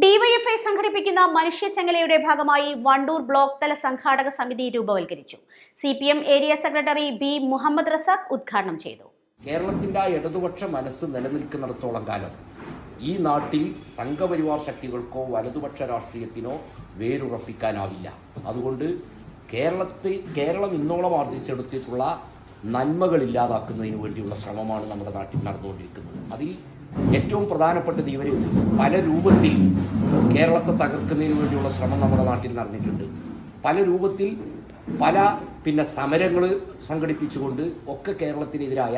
DYFI സംഘടിപ്പിക്കുന്ന മനുഷ്യചങ്ങലയുടെ ഭാഗമായി വണ്ടൂർ ബ്ലോക്ക് തല സംഘാടക സമിതി രൂപവൽക്കരിച്ചു. C P M area secretary B Muhammad Razak ഉദ്ഘാടനം ചെയ്തു. കേരളത്തിന്റെ ഇടതുപക്ഷ മനസ്സ് നിലനിൽക്കുന്നിടത്തോളം കാലം ഈ നാട്ടിൽ സംഘപരിവാർ ശക്തികൾക്കോ വലതുപക്ഷ രാഷ്ട്രീയത്തിനോ വേരുറപ്പിക്കാനാവില്ല. അതുകൊണ്ട് കേരളത്തിൽ കേരളം ഇന്നോളം ആർജിച്ചെടുത്തിട്ടുള്ള നന്മകൾ ഇല്ലാതാക്കുന്നതിന് വേണ്ടിയുള്ള ശ്രമമാണ് നമ്മുടെ നാട്ടിൽ നടന്നുകൊണ്ടിരിക്കുന്നത്. അതിൽ ഏറ്റവും പ്രധാനപ്പെട്ടത് ഇവർ പല രൂപത്തിൽ കേരളത്തെ തകർക്കുന്നതിന് വേണ്ടിയുള്ള ശ്രമം നമ്മുടെ നാട്ടിൽ നടന്നിട്ടുണ്ട്. പല രൂപത്തിൽ പല പിന്നെ സമരങ്ങൾ സംഘടിപ്പിച്ചുകൊണ്ട് ഒക്കെ കേരളത്തിനെതിരായ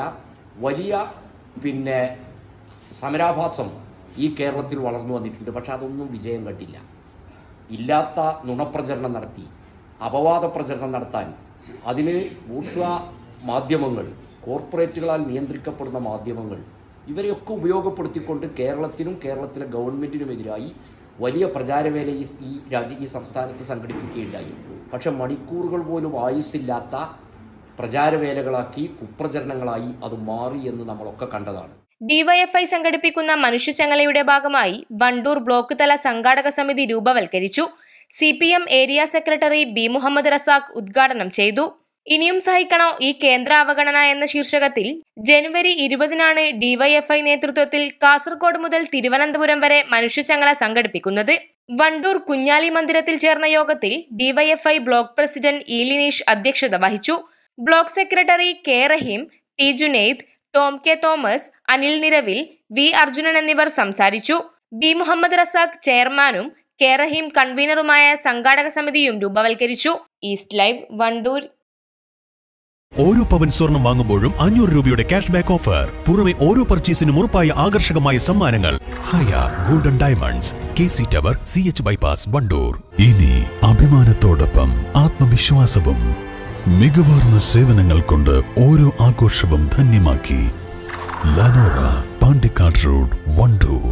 വലിയ പിന്നെ സമരാഭാസം ഈ കേരളത്തിൽ വളർന്നു വന്നിട്ടുണ്ട്. പക്ഷെ അതൊന്നും വിജയം കണ്ടില്ല. ഇല്ലാത്ത നുണപ്രചരണം നടത്തി അപവാദ പ്രചരണം നടത്താൻ അതിന് ഊർഷ്വ മാധ്യമങ്ങൾ കോർപ്പറേറ്റുകളാൽ നിയന്ത്രിക്കപ്പെടുന്ന മാധ്യമങ്ങൾ ഇവരെയൊക്കെ ഉപയോഗപ്പെടുത്തിക്കൊണ്ട് കേരളത്തിനും കേരളത്തിലെ ഗവൺമെന്റിനുമെതിരായി വലിയ പ്രചാരവേല ഈ ഈ രാജ്യ ഈ സംസ്ഥാനത്ത് സംഘടിപ്പിക്കുകയുണ്ടായി. പക്ഷെ മണിക്കൂറുകൾ പോലും ആയുസ്സില്ലാത്ത പ്രചാരവേലകളാക്കി കുപ്രചരണങ്ങളായി അത് മാറി എന്ന് നമ്മളൊക്കെ കണ്ടതാണ്. ഡിവൈഎഫ്ഐ സംഘടിപ്പിക്കുന്ന മനുഷ്യചങ്ങലയുടെ ഭാഗമായി വണ്ടൂർ ബ്ലോക്ക് തല സംഘാടക സമിതി രൂപവൽക്കരിച്ചു. C P M area secretary B Muhammad Razak ഉദ്ഘാടനം ചെയ്തു. ഇനിയും സഹിക്കണോ ഈ കേന്ദ്ര അവഗണന എന്ന ശീർഷകത്തിൽ ജനുവരി ഇരുപതിനാണ് ഡിവൈഎഫ്ഐ നേതൃത്വത്തിൽ കാസർഗോഡ് മുതൽ തിരുവനന്തപുരം വരെ മനുഷ്യച്ചങ്ങല സംഘടിപ്പിക്കുന്നത്. വണ്ടൂർ കുഞ്ഞാലി മന്ദിരത്തിൽ ചേർന്ന യോഗത്തിൽ DYFI block president E Lineesh അധ്യക്ഷത വഹിച്ചു. Block secretary K Rahim T Junaid Tom K Thomas Anil Niravil V Arjunan എന്നിവർ സംസാരിച്ചു. ബി മുഹമ്മദ് റസാഖ് ചെയർമാനും കെ റഹീം കൺവീനറുമായ സംഘാടക സമിതിയും രൂപവൽക്കരിച്ചു. ഈസ്റ്റ് ലൈവ് വണ്ടൂർ ഓരോ പവൻ സ്വർണം വാങ്ങുമ്പോഴും അഞ്ഞൂറ് രൂപയുടെ ക്യാഷ് ബാക്ക് ഓഫർ പുറമെ ഓരോ പർച്ചേസിനും ഉറപ്പായ ആകർഷകമായ സമ്മാനങ്ങൾ. Haya golden diamonds K C tower C H bypass Wandoor ഇനി അഭിമാനത്തോടൊപ്പം ആത്മവിശ്വാസവും മികവാർന്ന സേവനങ്ങൾ കൊണ്ട് ഓരോ ആഘോഷവും ധന്യമാക്കി. ലനോറ പാണ്ടിക്കാട് റോഡ് വണ്ടൂർ